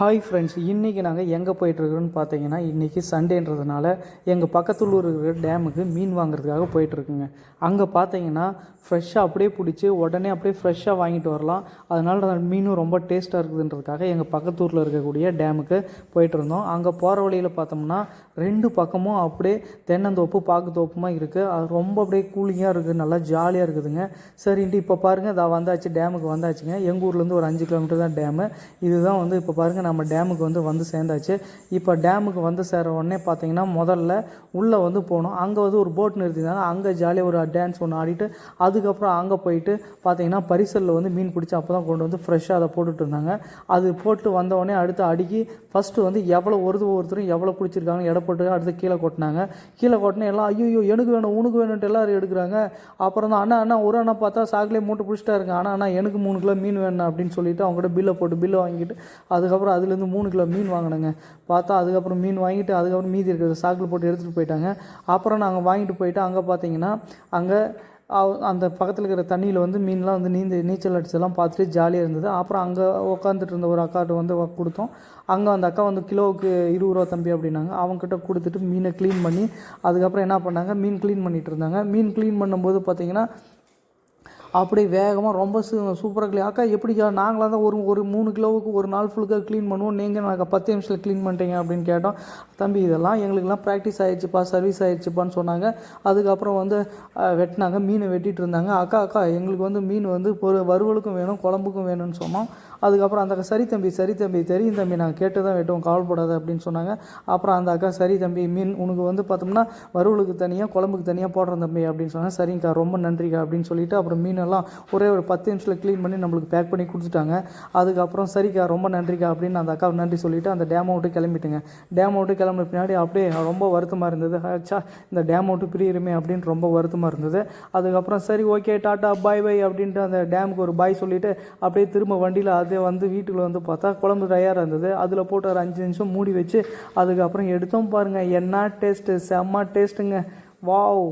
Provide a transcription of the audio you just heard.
Hi friends இன்றைக்கி நாங்கள் எங்கே போயிட்டுருக்குறோன்னு பார்த்தீங்கன்னா இன்றைக்கி சண்டேன்றதுனால எங்கள் பக்கத்தில் இருக்கிற டேமுக்கு மீன் வாங்குறதுக்காக போயிட்டுருக்குங்க. அங்கே பார்த்தீங்கன்னா ஃப்ரெஷ்ஷாக அப்படியே பிடிச்சி உடனே அப்படியே ஃப்ரெஷ்ஷாக வாங்கிட்டு வரலாம். அதனால் அந்த மீனும் ரொம்ப டேஸ்ட்டாக இருக்குதுன்றதுக்காக எங்கள் பக்கத்தூரில் இருக்கக்கூடிய டேமுக்கு போயிட்டு இருந்தோம் அங்கே போகிற வழியில் பார்த்தோம்னா ரெண்டு பக்கமும் அப்படியே தென்னந்தோப்பு பாக்கு தோப்புமா இருக்குது அது ரொம்ப அப்படியே கூலிங்காக இருக்குது நல்லா ஜாலியாக இருக்குதுங்க. சரின்ட்டு இப்போ பாருங்கள் இதாக வந்தாச்சு டேமுக்கு வந்தாச்சுங்க. எங்கள் ஊர்லேருந்து ஒரு அஞ்சு கிலோமீட்டர் தான் டேமு இதுதான் வந்து இப்போ பாருங்கள் நம்ம டேமுக்கு வந்து வந்து சேர்ந்தாச்சு. இப்போ டேமுக்கு வந்து சேர உடனே பார்த்தீங்கன்னா முதல்ல உள்ளே வந்து போனோம். அங்கே வந்து ஒரு போட் நிறுத்தினாங்க. அங்கே ஜாலியாக ஒரு டான்ஸ் ஒன்று ஆடிட்டு அதுக்கப்புறம் அங்கே போயிட்டு பார்த்தீங்கன்னா பரிசலில் வந்து மீன் பிடிச்சி அப்போ தான் கொண்டு வந்து ஃப்ரெஷ்ஷாக அதை போட்டுட்டு இருந்தாங்க. அது போட்டு வந்தவொடனே அடுத்து அடுக்கி ஃபஸ்ட்டு வந்து எவ்வளோ ஒரு ஒருத்தரும் எவ்வளோ பிடிச்சிருக்காங்க எடை போட்டு அடுத்து கீழே கொட்டினாங்க. கீழே கொட்டினா எல்லாம் ஐயோ எனக்கு வேணும் உனக்கு வேணும்ட்டு எல்லாரும் எடுக்கிறாங்க. அப்புறம் தான் அண்ணா அண்ணா ஒரு அண்ணா பார்த்தா சாக்கிலே மூட்டை பிடிச்சிட்டா இருங்க. ஆனால் அண்ணா எனக்கு மூணு கிலோ மீன் வேணும் அப்படின்னு சொல்லிட்டு அவங்ககிட்ட பில்லை போட்டு பில்லை வாங்கிட்டு அதுக்கப்புறம் அதுலேருந்து மூணு கிலோ மீன் வாங்கினேங்க. பார்த்தா அதுக்கப்புறம் மீன் வாங்கிட்டு அதுக்கப்புறம் மீதி இருக்கிற சாக்கில் போட்டு எடுத்துகிட்டு போயிட்டாங்க. அப்புறம் நாங்கள் வாங்கிட்டு போயிட்டு அங்கே பார்த்தீங்கன்னா அங்கே அந்த பக்கத்தில் இருக்கிற தண்ணியில் வந்து மீன்லாம் வந்து நீந்த நீச்சல் அடிச்செல்லாம் பார்த்துட்டு ஜாலியாக இருந்தது. அப்புறம் அங்கே உட்காந்துட்டு இருந்த ஒரு அக்காட்ட வந்து கொடுத்தோம். அங்கே அந்த அக்கா வந்து கிலோவுக்கு இருபது ரூபா தம்பி அப்படின்னாங்க. அவங்ககிட்ட கொடுத்துட்டு மீனை க்ளீன் பண்ணி அதுக்கப்புறம் என்ன பண்ணாங்க? மீன் க்ளீன் பண்ணிகிட்டு இருந்தாங்க. மீன் க்ளீன் பண்ணும்போது பார்த்திங்கன்னா அப்படி வேகமாக ரொம்ப சூ சூப்பராக க்ளீன் அக்கா எப்படிக்கா நாங்களாக தான் ஒரு ஒரு மூணு கிலோவுக்கு ஒரு நாள் ஃபுல்லுக்காக க்ளீன் பண்ணுவோம். நீங்கள் நாங்கள் பத்து நிமிஷத்தில் க்ளீன் பண்ணிட்டீங்க அப்படின்னு கேட்டோம். தம்பி இதெல்லாம் எங்களுக்கெல்லாம் ப்ராக்டிஸ் ஆகிடுச்சுப்பா சர்வீஸ் ஆகிடுச்சுப்பான்னு சொன்னாங்க. அதுக்கப்புறம் வந்து வெட்டினாங்க மீனை வெட்டிட்டு இருந்தாங்க. அக்கா அக்கா எங்களுக்கு வந்து மீன் வந்து ஒரு வறுவலுக்கும் வேணும் குழம்புக்கும் வேணும்னு சொன்னோம். அதுக்கப்புறம் அந்த அக்கா சரி தம்பி சரி தம்பி தெரியும் தம்பி நாங்கள் கேட்டு தான் வெட்டுவோம் கவலைப்படாத அப்படின்னு சொன்னாங்க. அப்புறம் அந்த அக்கா சரி தம்பி மீன் உனக்கு வந்து பார்த்தோம்னா வறுவலுக்கு தனியாக குழம்புக்கு தனியாக போடுறேன் தம்பி அப்படின்னு சொன்னாங்க. சரிங்கக்கா ரொம்ப நன்றிக்கா அப்படின்னு சொல்லிட்டு அப்புறம் மீன் மீனெல்லாம் ஒரே ஒரு பத்து நிமிஷத்தில் க்ளீன் பண்ணி நம்மளுக்கு பேக் பண்ணி கொடுத்துட்டாங்க. அதுக்கப்புறம் சரிக்கா ரொம்ப நன்றிக்கா அப்படின்னு அந்த அக்காவுக்கு நன்றி சொல்லிவிட்டு அந்த டேமை விட்டு கிளம்பிட்டுங்க. டேமை விட்டு கிளம்பின பின்னாடி அப்படியே ரொம்ப வருத்தமாக இருந்தது. ஆச்சா இந்த டேம் விட்டு பிரியிருமே அப்படின்னு ரொம்ப வருத்தமாக இருந்தது. அதுக்கப்புறம் சரி ஓகே டாட்டா பாய் பை அப்படின்ட்டு அந்த டேமுக்கு ஒரு பாய் சொல்லிவிட்டு அப்படியே திரும்ப வண்டியில் அதே வந்து வீட்டுக்குள்ளே வந்து பார்த்தா குழம்பு தயாராக இருந்தது. அதில் போட்டு ஒரு அஞ்சு நிமிஷம் மூடி வச்சு அதுக்கப்புறம் எடுத்தோம் பாருங்கள் என்ன டேஸ்ட்டு செம்ம டேஸ்ட்டுங்க வாவ்